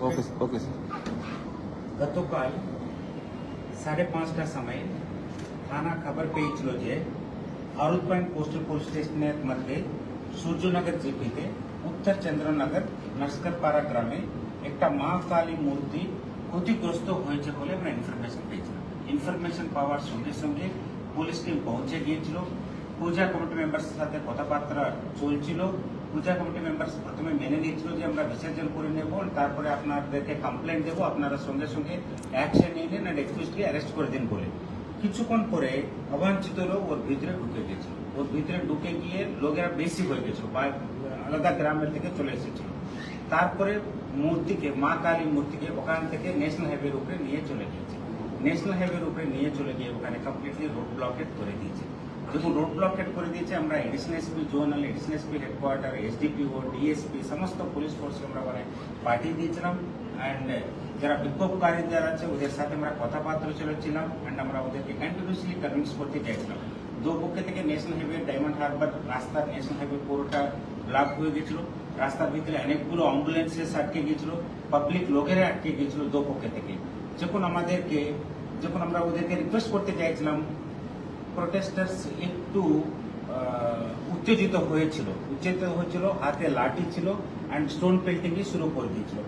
ওকে okay sir গতকাল সাড়ে পাঁচটার সময় থানা খবর পেয়েছিল যে আরুদ পয়েন্ট কোস্টাল পুলিশ স্টেশনের মধ্যে সূর্যনগর জিপিতে উত্তর চন্দ্রনগর নস্করপাড়া গ্রামে একটা মা কালী মূর্তি ক্ষতিগ্রস্ত হয়েছে বলে আমরা ইনফরমেশন পেয়েছিলাম ইনফরমেশন পাওয়ার সঙ্গে সঙ্গে পুলিশ টিম পৌঁছে গিয়েছিল পূজা কমিটি মেম্বার্সের সাথে কথাবার্তা চলছিল। পূজা কমিটি মেম্বার্স প্রথমে মেনে নিয়েছিল যে আমরা বিসর্জন করে নেব, তারপরে আপনাদেরকে কমপ্লেন দেবো, আপনারা সঙ্গে সঙ্গে অ্যাকশন নিয়ে নিন অ্যান্ড এক্সকুইজলি অ্যারেস্ট করে দিন বলে। কিছুক্ষণ পরে অবাঞ্ছিত লোক ওর ভিতরে ঢুকে গেছিল। ওর ভিতরে ঢুকে গিয়ে লোকেরা বেশি হয়ে গেছিল, বা আলাদা গ্রামের থেকে চলে এসেছিল। তারপরে মূর্তিকে, মা কালী মূর্তিকে ওখান থেকে ন্যাশনাল হাইওয়ের উপরে নিয়ে চলে গিয়েছে। ন্যাশনাল হাইওয়ের উপরে নিয়ে চলে গিয়ে ওখানে কমপ্লিটলি রোড ব্লকেট করে দিয়েছে। যখন রোড ব্লকেট করে দিয়েছে আমরা additional SP zonal additional SP headquarter SDPO DSP সমস্ত পুলিশ ফোর্সকে আমরা ওখানে পাঠিয়ে দিয়েছিলাম। অ্যান্ড যারা বিক্ষোভকারী যারা আছে, ওদের সাথে আমরা কথাবার্তা চলেছিলাম। অ্যান্ড আমরা ওদেরকে কন্টিনিউসলি কনভিন্স করতে চাইছিলাম। দু পক্ষে থেকে ন্যাশনাল হাইওয়ে ডায়মন্ড হারবার রাস্তার ন্যাশনাল হাইওয়ে পুরোটা ব্লক হয়ে গেছিল। রাস্তার ভিতরে অনেকগুলো অ্যাম্বুলেন্সেস আটকে গেছিল পাবলিক লোকেরা আটকে গেছিল দু পক্ষে থেকে। যখন আমাদেরকে, যখন আমরা ওদেরকে রিকোয়েস্ট করতে চাইছিলাম প্রোটেস্টার্স একটু আহ, উত্তেজিত হয়েছিল। উত্তেজিত হয়েছিল হাতে লাঠি ছিল অ্যান্ড স্টোন পেল্টিং শুরু করে দিয়েছিল।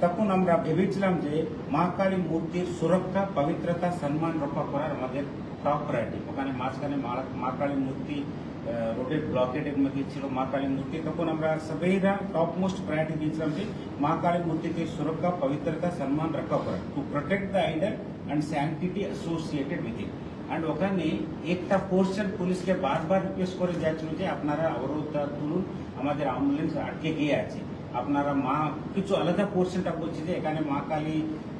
তখন আমরা ভেবেছিলাম যে মা কালী মূর্তির সুরক্ষা পবিত্রতা সম্মান রক্ষা করার আমাদের টপ প্রায়োরিটি ওখানে মাঝখানে মা- মা কালী মূর্তি আহ, রোডের ব্লকেটের মধ্যে ছিল মা কালী মূর্তি। তখন আমরা সবাইরা টপ মোস্ট প্রায়োরিটি দিয়েছিলাম যে মা কালী মূর্তিকে সুরক্ষা পবিত্রতা সম্মান রক্ষা করা। To protect the idol and sanctity associated with it and ওখানে একটা পোর্শন পুলিশকে বারবার রিকোয়েস্ট করে যাচ্ছিল যে আপনারা অবরোধটা তুলুন, আমাদের অ্যাম্বুলেন্স আটকে গিয়ে আছে। আপনারা মা, কিছু আলাদা পোর্শনটা বলছে যে এখানে মা কালী,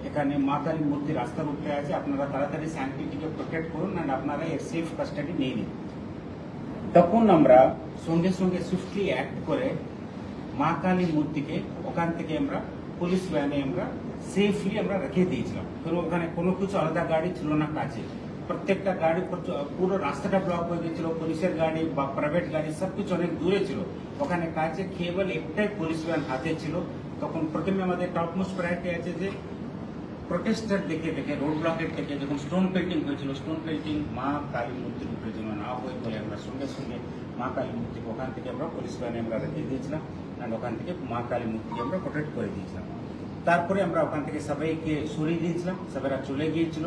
এখানে মা কালী মূর্তি রাস্তার উপরে আছে, আপনারা তাড়াতাড়ি স্যানিটিটিকে প্রোটেক্ট করুন অ্যান্ড আপনারা এর সেফ কাস্টাডি নিয়ে নিন। তখন আমরা সঙ্গে সঙ্গে সুইফটলি অ্যাক্ট করে মা কালী মূর্তিকে ওখান থেকে আমরা পুলিশ ভ্যানে আমরা সেফলি আমরা রেখে দিয়েছিলাম। কারণ ওখানে কোনো কিছু আলাদা গাড়ি ছিল না কাছে প্রত্যেকটা গাড়ি প্রচ- পুরো রাস্তাটা ব্লক হয়ে গেছিল পুলিশের গাড়ি বা প্রাইভেট গাড়ি সব কিছু অনেক দূরে ছিল। ওখানে কাছে কেবল একটাই পুলিশ ভ্যান হাতে ছিল। তখন প্রথমে আমাদের টপ মোস্ট প্রায়োরিটি আছে যে প্রোটেস্টার দেখে দেখে রোড ব্লকের থেকে যখন স্টোন পেল্টিং হয়েছিল স্টোন পেল্টিং মা কালী মূর্তির উপরে যেন না হয় বলে আমরা সঙ্গে সঙ্গে মা কালী মূর্তিকে ওখান থেকে আমরা পুলিশ ভ্যানে আমরা রেখে দিয়েছিলাম অ্যান্ড ওখান থেকে মা কালী মূর্তিকে আমরা প্রোটেক্ট করে দিয়েছিলাম। তারপরে আমরা ওখান থেকে সবাইকে সরিয়ে দিয়েছিলাম। সবাইরা চলে গিয়েছিল।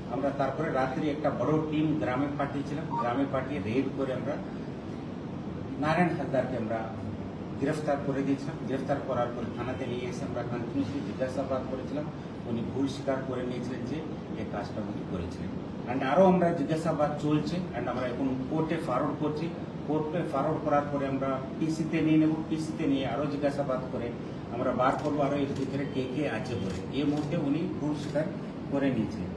আমরা তারপরে রাত্রি একটা বড় টিম গ্রামে পাঠিয়েছিলাম। গ্রামে পাঠিয়ে রেড করে আমরা নারায়ণ হালদারকে আমরা গ্রেফতার করে দিয়েছিলাম। গ্রেফতার করার পরে থানাতে নিয়ে এসে আমরা কন্টিনিউসলি জিজ্ঞাসাবাদ করেছিলাম। উনি ভুল স্বীকার করে নিয়েছিলেন যে এই কাজটা উনি করেছিলেন। অ্যান্ড আরও আমরা জিজ্ঞাসাবাদ চলছে অ্যান্ড আমরা এখন কোর্টে ফরওয়ার্ড করছি। কোর্টে ফরওয়ার্ড করার পরে আমরা পিসিতে নিয়ে নেব। পিসিতে নিয়ে আরও জিজ্ঞাসাবাদ করে আমরা বার করব আরও এর ভিতরে কে কে আছে বলে। এই মুহূর্তে উনি ভুল স্বীকার করে নিয়েছিলেন।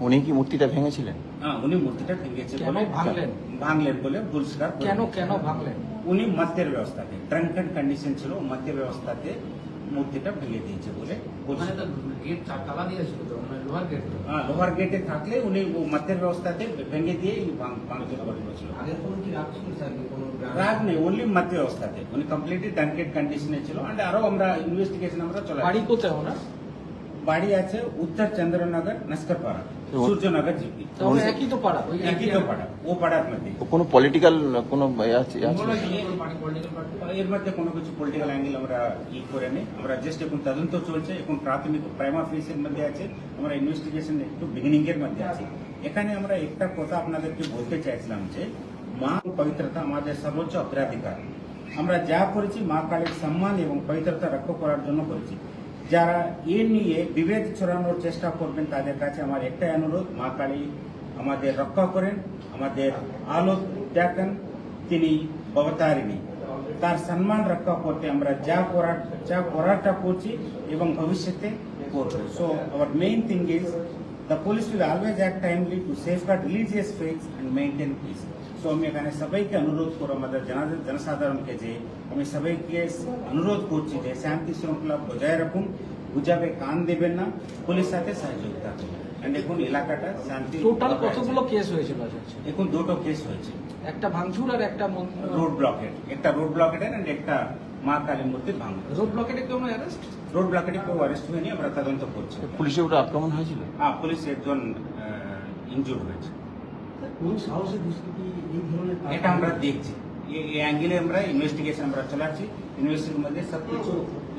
উনি কি মূর্তিটা ভেঙেছিলেন? হ্যাঁ উনি মূর্তিটা ভেঙেছে বলে ভাঙলেন? ভাঙলেন বলে ভুল স্বীকার কেন কেন ভাঙলেন? উনি মধ্যের ব্যবস্থাতে ট্রাঙ্কেন কন্ডিশন ছিল মধ্য ব্যবস্থাতে মূর্তিটা ভেঙে দিয়েছে বলে মানে লোহার গেট হ্যাঁ, থাকলে উনি মধ্যের ব্যবস্থাতে ভেঙে দিয়ে ভাঙচুর করে রাগ নেই মধ্য ব্যবস্থাতে। উনি কমপ্লিটলি ট্রাঙ্কেড কন্ডিশনে ছিল অ্যান্ড আরও আমরা ইনভেস্টিগেশন আমরা চলে বাড়ি কোথায় ওনার? বাড়ি আছে উত্তর চন্দ্রনগর নস্করপাড়া সূর্যনগর জিপি। একই তো পাড়া একই তো পাড়া ও পাড়ার মধ্যে কোনো পলিটিক্যাল কোনো আছে আছে? এর মধ্যে কোনো কিছু পলিটিক্যাল অ্যাঙ্গেল আমরা ই করে নেই। আমরা জাস্ট এখন তদন্ত চলছে এখন প্রাথমিক প্রাইমা ফেসের মধ্যে আছে আমরা ইনভেস্টিগেশন একটু বিগিনিং এর মধ্যে আছি। এখানে আমরা একটা কথা আপনাদেরকে বলতে চাইছিলাম যে মা পবিত্রতা আমাদের সর্বোচ্চ অগ্রাধিকার। আমরা যা করেছি মা কালীর সম্মান এবং পবিত্রতা রক্ষা করার জন্য করেছি। যারা এ নিয়ে বিভেদ ছড়ানোর চেষ্টা করবেন, তাদের কাছে আমার একটাই অনুরোধ, মা কালী আমাদের রক্ষা করেন, আমাদের আলো দেখেন, তিনি অবতারিণী তার সম্মান রক্ষা করতে আমরা যা করার, যা করারটা করছি এবং ভবিষ্যতে করব so our main thing is The police will always act timely to safeguard religious faith and maintain peace. So আমি এখানে সবাইকে অনুরোধ করো আমাদের জনা- জনসাধারণকে যে আমি সবাইকে অনুরোধ করছি যে শান্তি শৃঙ্খলা বজায় রাখুন গুজাবে কান দেবেন না পুলিশ সাথে সহযোগিতা এখন এলাকাটা শান্তি টোটাল কতগুলো কেস হয়েছিল এখন দুটো কেস হয়েছে। একটা ভাঙচুর আর একটা রোড ব্লকেট একটা রোড ব্লকেট এন্ড একটা মা কালী মূর্তির ভাঙন রোড ব্লকেটে কেউ অ্যারেস্ট রোড ব্লকেটে কেউ অ্যারেস্ট হয়নি আমরা তদন্ত করছি। পুলিশের উপরে আক্রমণ হয়েছিল? হ্যাঁ পুলিশ একজন ইনজুর হয়েছে। এটা আমরা দেখছি। এই অ্যাঙ্গেলে আমরা ইনভেস্টিগেশন আমরা চালাচ্ছি ইনভেস্টিগেশনের মধ্যে সব কিছু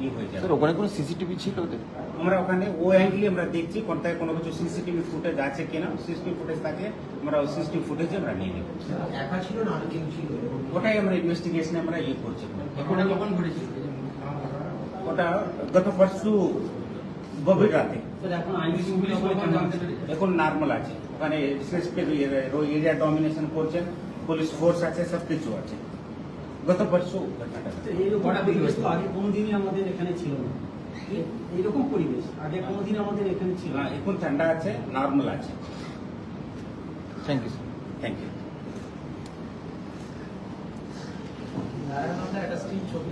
ই হয়ে যাবে। স্যার ওখানে কোনো সিসিটিভি ছিল ওদের? আমরা ওখানে ও অ্যাঙ্গেলে আমরা দেখছি কোনটায় কোনো কিছু সিসিটিভি ফুটেজ আছে কিনা সিসিটিভি ফুটেজ থাকলে আমরা ওই সিসিটিভি ফুটেজে আমরা নিয়ে নেব। একা ছিল না আর কেউ ছিল? ওটাই আমরা ইনভেস্টিগেশনে আমরা ইয়ে করছি। ঘটনা কখন ঘটেছিল? ওটা গত পরশু গভীর রাতে। এখন নর্মাল আছে। ওখানে এরিয়া ডমিনেশন করছেন পুলিশ ফোর্স আছে সব কিছু আছে। গত পরশু ঘটনাটা পরিবেশ তো আগে কোনোদিনই আমাদের এখানে ছিল না। এইরকম পরিবেশ আগে কোনোদিন আমাদের এখানে ছিল না, না এখন ঠান্ডা আছে নর্মাল আছে। Thank you sir thank you Narayan একটা স্ক্রিন ছবি